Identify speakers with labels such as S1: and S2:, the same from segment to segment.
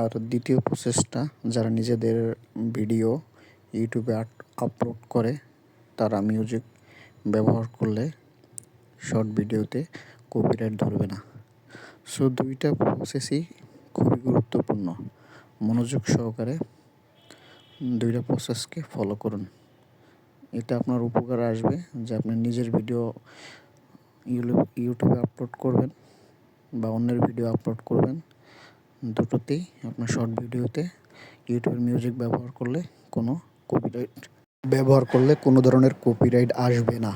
S1: আর দ্বিতীয় প্রসেসটা যারা নিজেদের ভিডিও ইউটিউবে আপলোড করে, তারা মিউজিক ব্যবহার করলে শর্ট ভিডিওতে কপিরাইট ধরবে না। সো দুইটা প্রসেসই খুবই গুরুত্বপূর্ণ। মনোযোগ সহকারে দুইটা প্রসেসকে ফলো করুন। এটা আপনার উপকার আসবে যে আপনি নিজের ভিডিও ইউটিউবে আপলোড করবেন বা অন্যের ভিডিও আপলোড করবেন। দুটোতেই, আপনার শর্ট ভিডিওতে ইউটিউবের মিউজিক ব্যবহার করলে কোনো কপিরাইট ব্যবহার করলে কোনো ধরনের কপিরাইট আসবে না।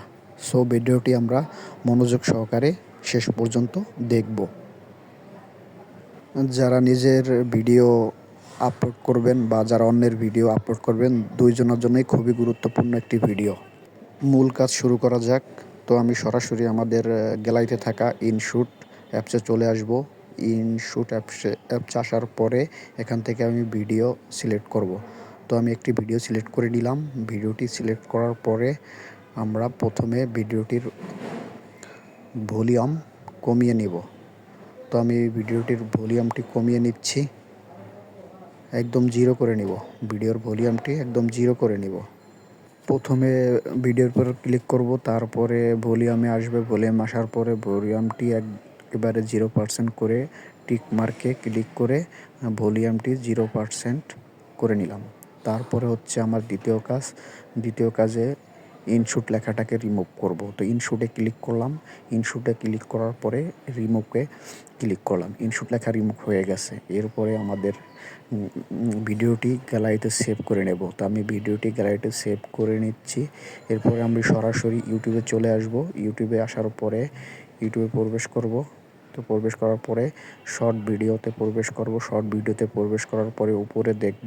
S1: সো ভিডিওটি আমরা মনোযোগ সহকারে শেষ পর্যন্ত দেখব। যারা নিজের ভিডিও আপলোড করবেন বা যারা অন্যের ভিডিও আপলোড করবেন, দুইজনের জন্যই খুবই গুরুত্বপূর্ণ একটি ভিডিও মূল কাজ শুরু করা যাক। তো আমি সরাসরি আমাদের গ্যালারিতে থাকা ইনশুট অ্যাপসে চলে আসব। ইনশুট অ্যাপসে অ্যাপস আসার পরে এখান থেকে আমি ভিডিও সিলেক্ট করব। তো আমি একটি ভিডিও সিলেক্ট করে নিলাম। ভিডিওটি সিলেক্ট করার পরে আমরা প্রথমে ভিডিওটির ভলিউম কমিয়ে নিব। তো আমি ভিডিওটির ভলিউমটি কমিয়ে নিচ্ছি। একদম জিরো করে নিব। ভিডিওর ভলিউমটি একদম জিরো করে নিব। প্রথমে ভিডিওর উপর ক্লিক করব। তারপরে ভলিউমে আসবে। ভলিউম আসার পরে ভলিউমটি একেবারে জিরো পার্সেন্ট করে টিক মার্কে ক্লিক করে ভলিউমটি জিরো পার্সেন্ট করে নিলাম। তারপরে হচ্ছে আমার দ্বিতীয় কাজ, দ্বিতীয় কাজে ইনশুট লেখাটাকে রিমুভ করব। তো ইনশুটে ক্লিক করলাম ইনশুটে ক্লিক করার পরে রিমুভে ক্লিক করলাম। ইনশুট লেখা রিমুভ হয়ে গেছে। এরপরে আমাদের ভিডিওটি গ্যালারিতে সেভ করে নেব। তো আমি ভিডিওটি গ্যালারিতে সেভ করে নিচ্ছি। এরপরে আমি সরাসরি ইউটিউবে চলে আসব। ইউটিউবে আসার পরে ইউটিউবে প্রবেশ করব। তো প্রবেশ করার পরে শর্ট ভিডিওতে প্রবেশ করব। শর্ট ভিডিওতে প্রবেশ করার পরে উপরে দেখব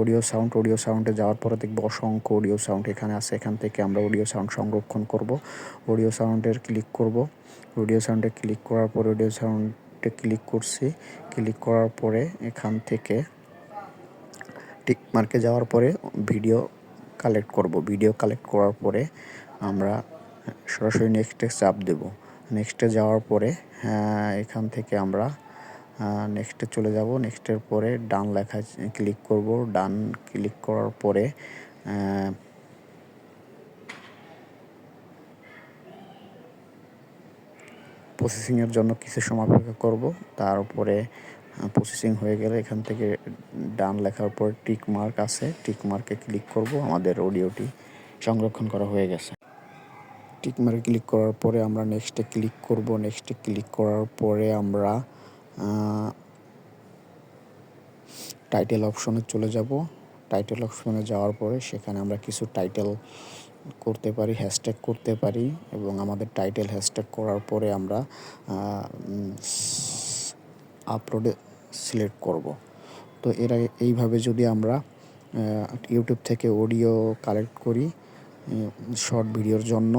S1: অডিও সাউন্ড অডিও সাউন্ডে যাওয়ার পরে দেখব অসংখ্য অডিও সাউন্ড এখানে আছে। এখান থেকে আমরা অডিও সাউন্ড সংরক্ষণ করব। অডিও সাউন্ডের ক্লিক করব। অডিও সাউন্ডে ক্লিক করার পরে অডিও সাউন্ডে ক্লিক করছি। ক্লিক করার পরে এখান থেকে টিক মার্কে যাওয়ার পরে ভিডিও কালেক্ট করব। ভিডিও কালেক্ট করার পরে আমরা সরাসরি নেক্সটে চাপ দেবো। নেক্সটে যাওয়ার পরে এখান থেকে আমরা নেক্সটে চলে যাব। নেক্সটের পরে ডান লেখা ক্লিক করব। ডান ক্লিক করার পরে প্রসেসিংয়ের জন্য কিছু সময় অপেক্ষা করব। তারপরে প্রসেসিং হয়ে গেলে এখান থেকে ডান লেখার পর টিক মার্ক আছে। টিক মার্কে ক্লিক করব। আমাদের অডিওটি সংরক্ষণ করা হয়ে গেছে। টিক মার্কে ক্লিক করার পরে আমরা নেক্সটে ক্লিক করব। নেক্সটে ক্লিক করার পরে আমরা টাইটেল অপশনে চলে যাব। টাইটেল অপশনে যাওয়ার পরে সেখানে আমরা কিছু টাইটেল করতে পারি হ্যাশট্যাগ করতে পারি এবং আমাদের টাইটেল হ্যাশট্যাগ করার পরে আমরা আপলোডে সিলেক্ট করব। তো এরা এইভাবে যদি আমরা ইউটিউব থেকে অডিও কালেক্ট করি শর্ট ভিডিওর জন্য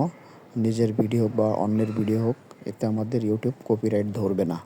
S1: নিজের ভিডিও বা অন্যের ভিডিও হোক এতে আমাদের ইউটিউব কপিরাইট ধরবে না।